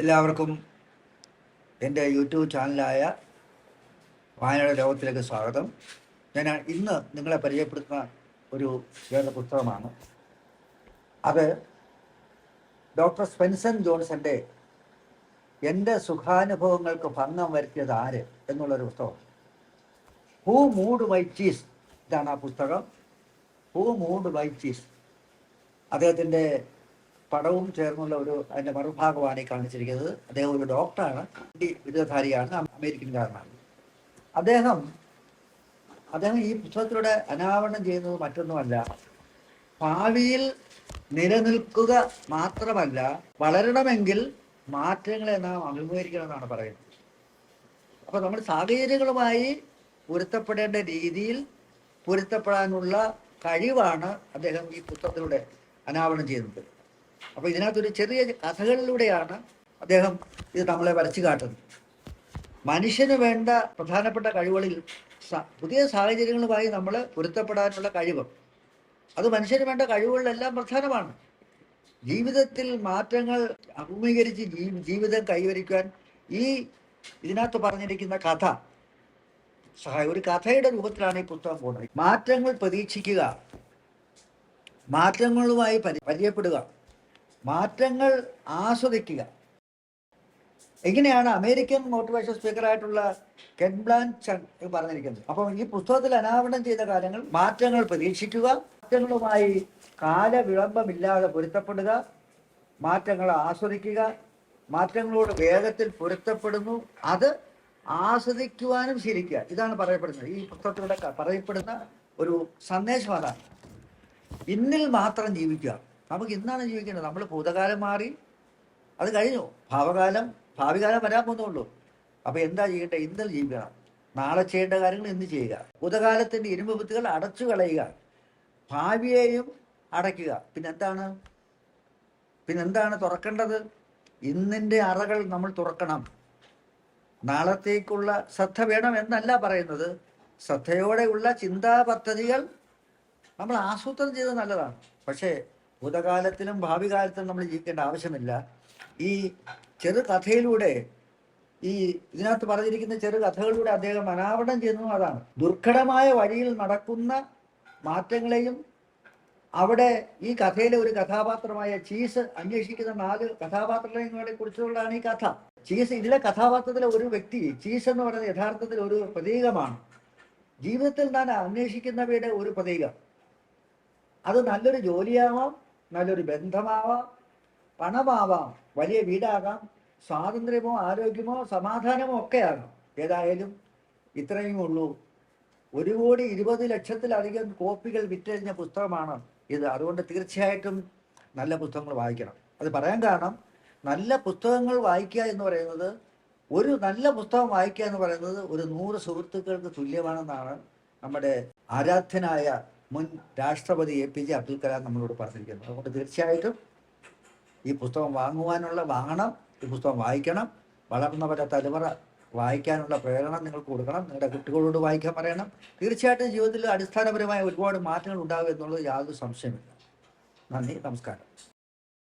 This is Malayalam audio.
എല്ലാവർക്കും എന്റെ യൂട്യൂബ് ചാനലായ വായനയുടെ ലോകത്തിലേക്ക് സ്വാഗതം. ഞാൻ ഇന്ന് നിങ്ങളെ പരിചയപ്പെടുത്തുന്ന ഒരു വേദ പുസ്തകമാണ്. അത് ഡോക്ടർ സ്പെൻസൺ ജോൺസന്റെ എന്റെ സുഖാനുഭവങ്ങൾക്ക് ഭംഗം വരുത്തിയത് ആര് എന്നുള്ളൊരു പുസ്തകം ഹൂ മൂഡ് മൈ ചീസ് ഇതാണ് ആ പുസ്തകം. ഹൂ മൂഡ് മൈ ചീസ് അദ്ദേഹത്തിന്റെ പടവും ചേർന്നുള്ള ഒരു അതിന്റെ മറുഭാഗമാണ് ഈ കാണിച്ചിരിക്കുന്നത്. അദ്ദേഹം ഒരു ഡോക്ടറാണ്. ബിരുദധാരിയാണ് അമേരിക്കൻകാരനാണ് അദ്ദേഹം അദ്ദേഹം ഈ പുസ്തകത്തിലൂടെ അനാവരണം ചെയ്യുന്നത് മറ്റൊന്നുമല്ല. ഭാവിയിൽ നിലനിൽക്കുക മാത്രമല്ല വളരണമെങ്കിൽ മാറ്റങ്ങളെ നാം അഭിമുഖീകരിക്കണമെന്നാണ് പറയുന്നത്. അപ്പൊ നമ്മൾ സാഹചര്യങ്ങളുമായി പൊരുത്തപ്പെടേണ്ട രീതിയിൽ പൊരുത്തപ്പെടാനുള്ള കഴിവാണ് അദ്ദേഹം ഈ പുസ്തകത്തിലൂടെ അനാവരണം ചെയ്യുന്നത്. അപ്പൊ ഇതിനകത്തൊരു ചെറിയ കഥകളിലൂടെയാണ് അദ്ദേഹം ഇത് നമ്മളെ വരച്ചു കാട്ടുന്നത്. മനുഷ്യന് വേണ്ട പ്രധാനപ്പെട്ട കഴിവുകളിൽ പുതിയ സാഹചര്യങ്ങളുമായി നമ്മൾ പൊരുത്തപ്പെടാനുള്ള കഴിവ്. അത് മനുഷ്യന് വേണ്ട കഴിവുകളിലെല്ലാം പ്രധാനമാണ്. ജീവിതത്തിൽ മാറ്റങ്ങൾ അഭിമുഖീകരിച്ച് ജീവിതം കൈവരിക്കാൻ ഈ ഇതിനകത്ത് പറഞ്ഞിരിക്കുന്ന കഥ സഹായം ഒരു കഥയുടെ രൂപത്തിലാണ് ഈ പുസ്തകം പോകുന്നത്. മാറ്റങ്ങൾ പ്രതീക്ഷിക്കുക മാറ്റങ്ങളുമായി പരി പരിചയപ്പെടുക. മാറ്റങ്ങൾ ആസ്വദിക്കുക. എങ്ങനെയാണ് അമേരിക്കൻ മോട്ടിവേഷൻ സ്പീക്കറായിട്ടുള്ള കെൻ ബ്ലാൻചൺ ഇത് പറഞ്ഞിരിക്കുന്നത്. അപ്പം ഈ പുസ്തകത്തിൽ അനാവരണം ചെയ്ത കാര്യങ്ങൾ മാറ്റങ്ങൾ പ്രതീക്ഷിക്കുക മാറ്റങ്ങളുമായി കാലവിളംബമില്ലാതെ പൊരുത്തപ്പെടുക മാറ്റങ്ങൾ ആസ്വദിക്കുക മാറ്റങ്ങളോട് വേഗത്തിൽ പൊരുത്തപ്പെടുന്നു അത് ആസ്വദിക്കുവാനും ശീലിക്കുക. ഇതാണ് പറയപ്പെടുന്നത്. ഈ പുസ്തകത്തിലൂടെ പറയപ്പെടുന്ന ഒരു സന്ദേശം അതാണ്. ഇന്നിൽ മാത്രം ജീവിക്കുക. നമുക്ക് ഇന്നാണ് ജീവിക്കേണ്ടത്. നമ്മൾ ഭൂതകാലം മാറി അത് കഴിഞ്ഞു. ഭാവകാലം ഭാവി കാലം വരാൻ പോകുന്നുള്ളൂ. അപ്പൊ എന്താ ചെയ്യേണ്ടത്? ഇന്നൽ ജീവിക്കണം. നാളെ ചെയ്യേണ്ട കാര്യങ്ങൾ ഇന്ന് ചെയ്യുക. ഭൂതകാലത്തിന്റെ ഇരുമ്പ് ബുദ്ധികൾ അടച്ചു കളയുക. ഭാവിയെയും അടയ്ക്കുക. പിന്നെന്താണ്? പിന്നെന്താണ് തുറക്കേണ്ടത്? ഇന്നിന്റെ അറകൾ നമ്മൾ തുറക്കണം. നാളത്തേക്കുള്ള ശ്രദ്ധ വേണം എന്നല്ല പറയുന്നത്. ശ്രദ്ധയോടെയുള്ള ചിന്താ പദ്ധതികൾ നമ്മൾ ആസൂത്രണം ചെയ്തത് നല്ലതാണ്. പക്ഷേ ഭൂതകാലത്തിലും ഭാവി കാലത്തിലും നമ്മൾ ജീവിക്കേണ്ട ആവശ്യമില്ല. ഈ ചെറു കഥയിലൂടെ ഈ ഇതിനകത്ത് പറഞ്ഞിരിക്കുന്ന ചെറു കഥകളിലൂടെ അദ്ദേഹം അനാവരണം ചെയ്യുന്നതും അതാണ്. ദുർഘടമായ വഴിയിൽ നടക്കുന്ന മാറ്റങ്ങളെയും അവിടെ ഈ കഥയിലെ ഒരു കഥാപാത്രമായ ചീസ് അന്വേഷിക്കുന്ന നാല് കഥാപാത്രങ്ങളെ കുറിച്ചുള്ളതാണ് ഈ കഥ. ചീസ് ഇതിലെ കഥാപാത്രത്തിലെ ഒരു വ്യക്തി ചീസ് എന്ന് പറയുന്നത് യഥാർത്ഥത്തിൽ ഒരു പ്രതീകമാണ്. ജീവിതത്തിൽ താൻ അന്വേഷിക്കുന്നവയുടെ ഒരു പ്രതീകം. അത് നല്ലൊരു ജോലിയാവാം നല്ലൊരു ബന്ധമാവാം പണമാവാം വലിയ വീടാകാം സ്വാതന്ത്ര്യമോ ആരോഗ്യമോ സമാധാനമോ ഒക്കെ ആകാം ഏതായാലും ഇത്രയും ഉള്ളൂ. ഒരു കോടി ഇരുപത് ലക്ഷത്തിലധികം കോപ്പികൾ വിറ്റഴിഞ്ഞ പുസ്തകമാണ് ഇത്. അതുകൊണ്ട് തീർച്ചയായിട്ടും നല്ല പുസ്തകങ്ങൾ വായിക്കണം. അത് പറയാൻ കാരണം നല്ല പുസ്തകങ്ങൾ വായിക്കുക എന്ന് പറയുന്നത് ഒരു നല്ല പുസ്തകം വായിക്കുക എന്ന് പറയുന്നത് ഒരു നൂറ് സുഹൃത്തുക്കൾക്ക് തുല്യമാണെന്നാണ് നമ്മുടെ ആരാധ്യനായ മുൻ രാഷ്ട്രപതി A P J Abdul Kalam നമ്മളോട് പറഞ്ഞിരിക്കുന്നത് അതുകൊണ്ട് തീർച്ചയായിട്ടും ഈ പുസ്തകം വാങ്ങുവാനുള്ള വാങ്ങണം ഈ പുസ്തകം വായിക്കണം വളർന്നവരെ തലമുറ വായിക്കാനുള്ള പ്രേരണ നിങ്ങൾക്ക് കൊടുക്കണം നിങ്ങളുടെ കുട്ടികളോട് വായിക്കാൻ പറയണം. തീർച്ചയായിട്ടും ജീവിതത്തിൽ അടിസ്ഥാനപരമായ ഒരുപാട് മാറ്റങ്ങൾ ഉണ്ടാകും എന്നുള്ളത് യാതൊരു സംശയമില്ല നന്ദി നമസ്കാരം.